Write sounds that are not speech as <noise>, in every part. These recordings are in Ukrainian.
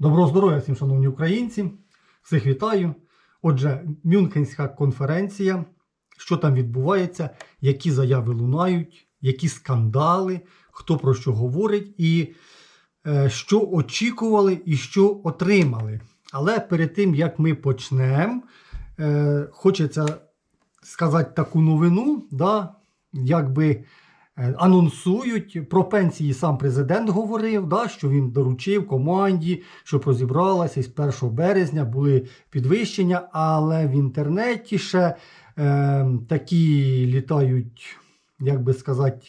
Доброго здоров'я всім, шановні українці. Всіх вітаю. Отже, Мюнхенська конференція. Що там відбувається, які заяви лунають, які скандали, хто про що говорить, і е, що очікували і що отримали. Але перед тим як ми почнемо, е, хочеться сказати таку новину, да, якби анонсують про пенсії. Сам президент говорив, да, що він доручив команді, щоб розібралася і з 1 березня були підвищення, але в інтернеті ще е, такі літають, як би сказати,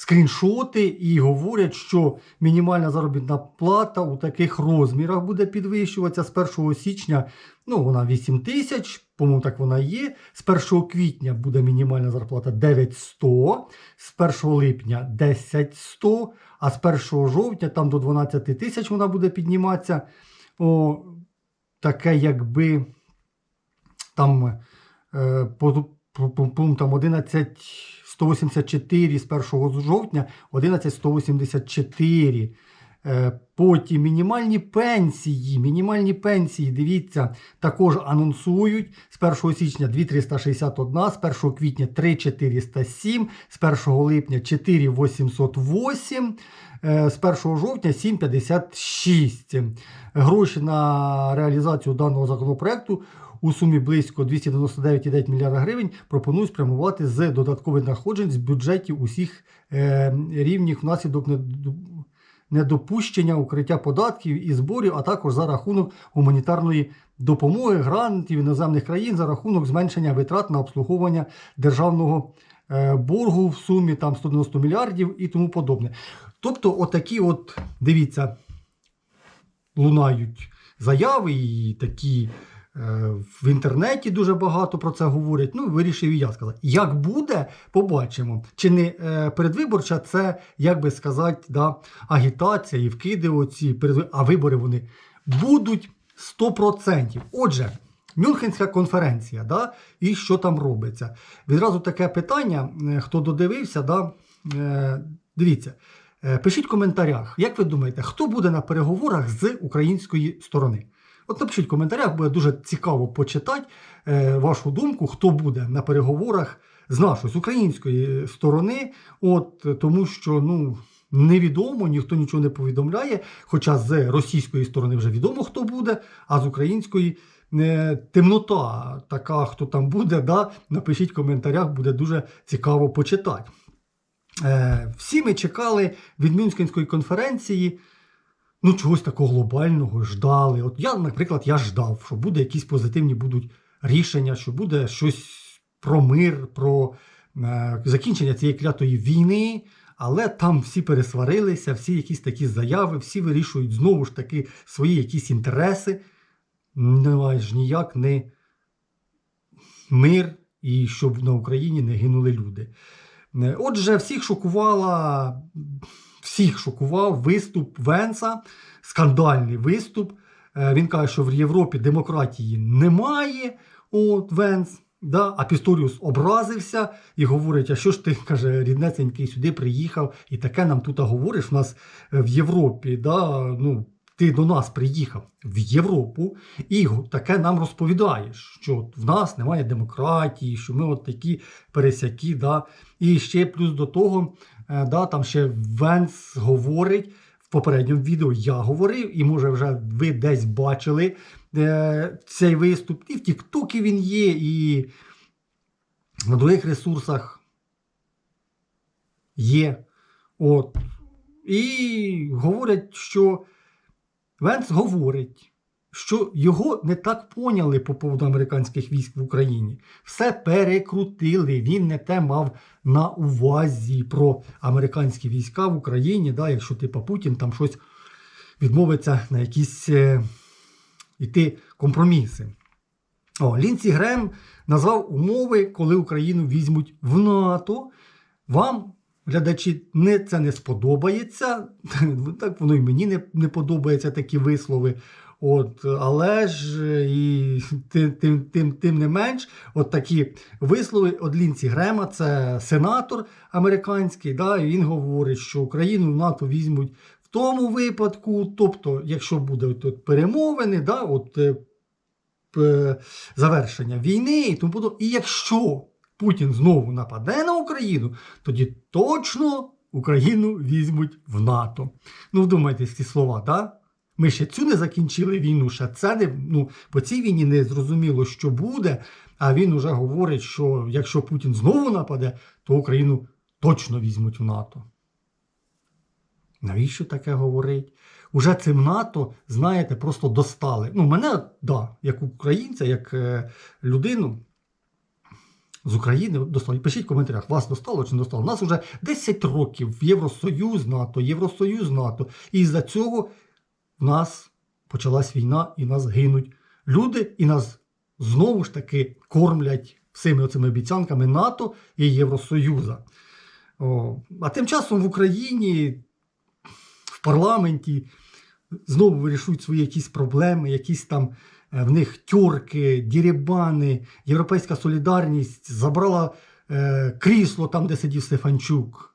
скріншоти і говорять, що мінімальна заробітна плата у таких розмірах буде підвищуватися з 1 січня. Ну, вона 8 тисяч, по-моєму, так вона є. З 1 квітня буде мінімальна зарплата 9100, з 1 липня 10100, а з 1 жовтня там до 12 тисяч вона буде підніматися. О, таке, якби там е, по, по, по пунктам 11 184 з 1 жовтня, 11 184. Е, Потім мінімальні пенсії. Мінімальні пенсії, дивіться, також анонсують з 1 січня 2361, з 1 квітня 3407, з 1 липня 4808, е, з 1 жовтня 756. Гроші на реалізацію даного законопроекту у сумі близько 299,9 мільярда гривень пропонують спрямувати з додаткових надходжень з бюджетів усіх е, рівнів внаслідок недопущення укриття податків і зборів, а також за рахунок гуманітарної допомоги грантів іноземних країн за рахунок зменшення витрат на обслуговування державного е, боргу в сумі там 190 мільярдів і тому подобне. Тобто, отакі, от дивіться, лунають заяви і такі. Е, В інтернеті дуже багато про це говорять. Ну, вирішив і я сказати. Як буде, побачимо. Чи не е, передвиборча, це, як би сказати, да, агітація і вкиди оці, а вибори вони будуть 100%. Отже, Мюнхенська конференція, да, і що там робиться. Відразу таке питання, е, хто додивився, да, дивіться. Пишіть в коментарях, як ви думаєте, хто буде на переговорах з української сторони? От напишіть в коментарях, буде дуже цікаво почитати е, вашу думку, хто буде на переговорах з нашої з української сторони. От тому що ну невідомо, ніхто нічого не повідомляє. Хоча з російської сторони вже відомо, хто буде, а з української е, темнота така, хто там буде, да, напишіть в коментарях, буде дуже цікаво почитати. Е, всі ми чекали від Мюнхенської конференції. Ну, чогось такого глобального ждали. От я, наприклад, я ждав, що буде якісь позитивні будуть рішення, що буде щось про мир, про е, закінчення цієї клятої війни. Але там всі пересварилися, всі якісь такі заяви, всі вирішують знову ж таки свої якісь інтереси. Немає ж ніяк не мир і щоб на Україні не гинули люди. Е, Отже, всіх шокувала, всіх шокував виступ Венса, скандальний виступ. Е, Він каже, що в Європі демократії немає. От Венс. Да? А Пісторіус образився і говорить: а що ж ти каже, ріднесенький сюди приїхав, і таке нам тут говориш. У нас е, в Європі, да? ну, ти до нас приїхав в Європу і таке нам розповідаєш, що в нас немає демократії, що ми от такі пересякі. Да? І ще плюс до того, е, да, там ще Венс говорить. В попередньому відео я говорив, і може вже ви десь бачили е, цей виступ. І в Тіктокі він є, і на других ресурсах є. От. І говорять, що Венс говорить, що його не так поняли по поводу американських військ в Україні. Все перекрутили. Він не те мав на увазі про американські війська в Україні, да, якщо типа Путін там щось відмовиться на якісь е, іти компроміси. О, Лінсі Грем назвав умови, коли Україну візьмуть в НАТО. Вам, глядачі, не, це не сподобається. <laughs> Так воно і мені не, не подобаються такі вислови. От, але ж і тим, тим, тим, тим не менш, от такі вислови від Лінсі Грема, це сенатор американський, да, і він говорить, що Україну в НАТО візьмуть в тому випадку, тобто, якщо буде тут перемовини, да, от, е, завершення війни і тому і якщо Путін знову нападе на Україну, тоді точно Україну візьмуть в НАТО. Ну, вдумайтесь ці слова, так? Ми ще цю не закінчили війну, ще це не ну, по цій війні не зрозуміло, що буде. А він уже говорить, що якщо Путін знову нападе, то Україну точно візьмуть в НАТО. Навіщо таке говорить? Уже цим НАТО, знаєте, просто достали. Ну, мене, да, як українця, як е, людину з України достали. Пишіть в коментарях, вас достало чи не достало. У нас вже 10 років Євросоюз НАТО, Євросоюз НАТО. І з-за цього в нас почалась війна, і нас гинуть люди, і нас знову ж таки кормлять всіми оцими обіцянками НАТО і Євросоюза. О, а тим часом в Україні, в парламенті знову вирішують свої якісь проблеми, якісь там в них тюрки, дірібани, Європейська солідарність забрала е, крісло там, де сидів Стефанчук.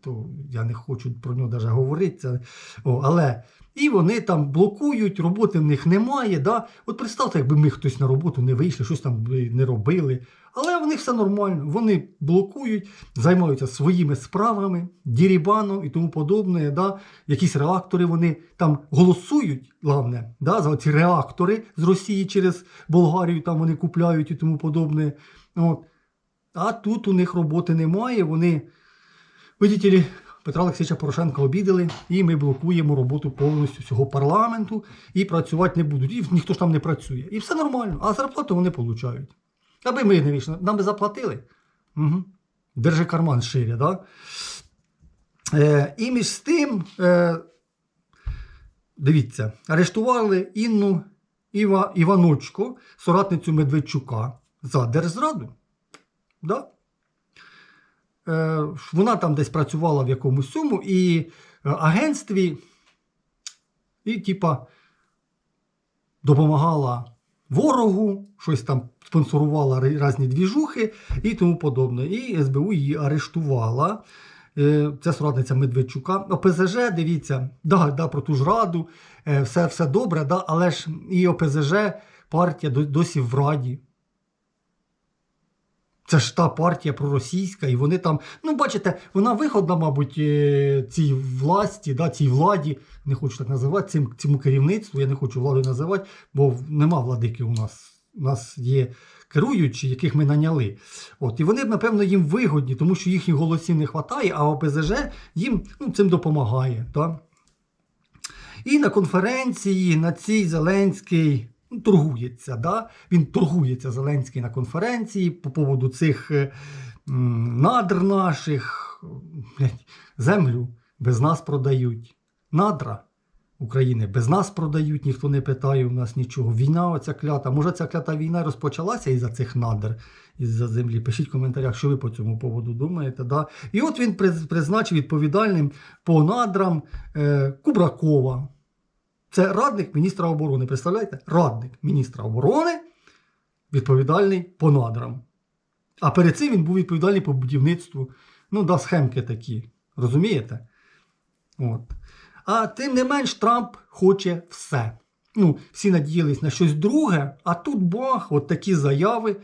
То я не хочу про нього навіть говорити. О, але і вони там блокують, роботи в них немає. Да? От представте, якби ми хтось на роботу не вийшли, щось там не робили. Але в них все нормально. Вони блокують, займаються своїми справами, дірібаном і тому подобне. Да? Якісь реактори вони там голосують, головне, да? за ці реактори з Росії через Болгарію там вони купляють і тому подобне. От. А тут у них роботи немає. Вони, видите ли, Петра Олексійовича Порошенка обідали, і ми блокуємо роботу повністю всього парламенту і працювати не будуть. І ніхто ж там не працює. І все нормально, а зарплату вони получають. Аби ми не вийшли, нам би заплатили. Угу. Держи карман шире, да? Е, і між тим, е, дивіться, арештували Інну Іва, Іваночко, соратницю Медведчука, за держзраду. Да? Е, вона там десь працювала в якомусь суму і е, агентстві, і, типа, допомагала ворогу, щось там спонсорувала різні двіжухи і тому подобне. І СБУ її арештувала. Це соратниця Медведчука. ОПЗЖ, дивіться, да, да, про ту ж раду, е, все, все добре, да, але ж і ОПЗЖ партія досі в Раді. Це ж та партія проросійська, і вони там, ну бачите, вона виходна, мабуть, е, цій власті, да, цій владі, не хочу так називати, цим, цьому керівництву, я не хочу владу називати, бо нема владики у нас. У нас є керуючі, яких ми наняли. От, і вони, напевно, їм вигодні, тому що їхніх голосів не вистачає, а ОПЗЖ їм ну, цим допомагає. Так? І на конференції на цій Зеленський торгується. Да? Він торгується Зеленський на конференції по поводу цих е, надр наших. Землю без нас продають. Надра України без нас продають, ніхто не питає у нас нічого. Війна оця клята. Може, ця клята війна розпочалася із-за цих надр, із-за землі. Пишіть в коментарях, що ви по цьому поводу думаєте. Да? І от він призначив відповідальним по надрам е, Кубракова. Це радник міністра оборони. Представляєте? Радник міністра оборони відповідальний по надрам. А перед цим він був відповідальний по будівництву. Ну, да, схемки такі. Розумієте? От. А тим не менш, Трамп хоче все. Ну, всі надіялись на щось друге, а тут бах, от такі заяви.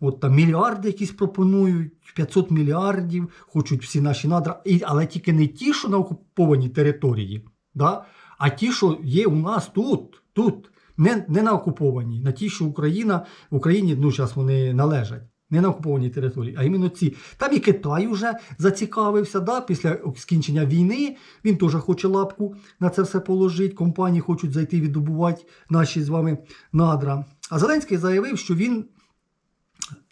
От там мільярди якісь пропонують, 500 мільярдів, хочуть всі наші надра, але тільки не ті, що на окупованій території, да? А ті, що є у нас тут, тут, не, не на окупованій, на ті, що Україна, в Україні ну, зараз вони належать. Не на окупованій території, а іменно ці. Там і Китай вже зацікавився. Да? Після скінчення війни він теж хоче лапку на це все положити. Компанії хочуть зайти віддобувати наші з вами надра. А Зеленський заявив, що він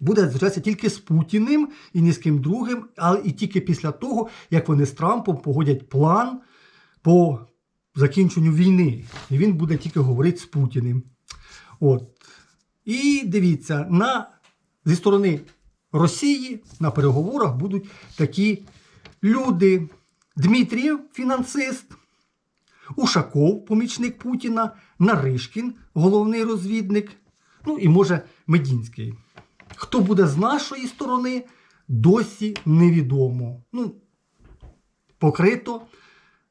буде зустрічатися тільки з Путіним і ні з ким другим, але і тільки після того, як вони з Трампом погодять план по закінченню війни. І він буде тільки говорити з Путіним. От. І дивіться, на, зі сторони Росії на переговорах будуть такі люди. Дмитрієв, фінансист, Ушаков, помічник Путіна, Наришкін, головний розвідник, ну і може Медінський. Хто буде з нашої сторони, досі невідомо. Ну, покрито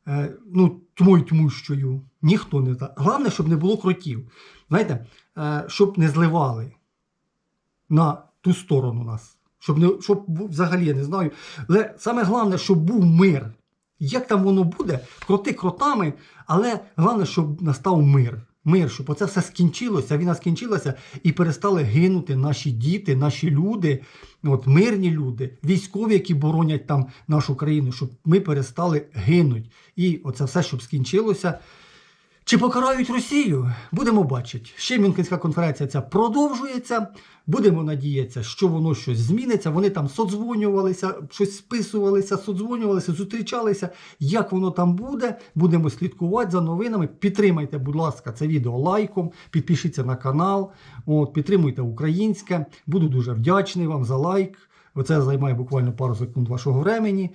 е, ну, тьмою тьмущою. Ніхто не так. Головне, щоб не було кротів. Знаєте, е, щоб не зливали на ту сторону нас. Щоб, не, щоб взагалі я не знаю. Але саме головне, щоб був мир. Як там воно буде, кроти кротами, але головне, щоб настав мир. Мир, щоб оце все скінчилося, війна скінчилася, і перестали гинути наші діти, наші люди, от, мирні люди, військові, які боронять там нашу країну, щоб ми перестали гинути. І оце все, щоб скінчилося. Чи покарають Росію? Будемо бачити. Ще Мюнхенська конференція ця продовжується. Будемо надіятися, що воно щось зміниться. Вони там содзвонювалися, щось списувалися, содзвонювалися, зустрічалися. Як воно там буде, будемо слідкувати за новинами. Підтримайте, будь ласка, це відео лайком, підпишіться на канал, от, підтримуйте українське. Буду дуже вдячний вам за лайк. Оце займає буквально пару секунд вашого времени.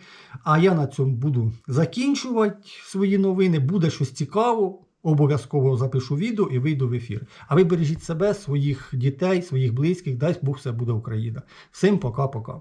А я на цьому буду закінчувати свої новини. Буде щось цікаво. Обов'язково запишу відео і вийду в ефір. А ви бережіть себе, своїх дітей, своїх близьких. Дай Бог все буде Україна. Всім пока-пока.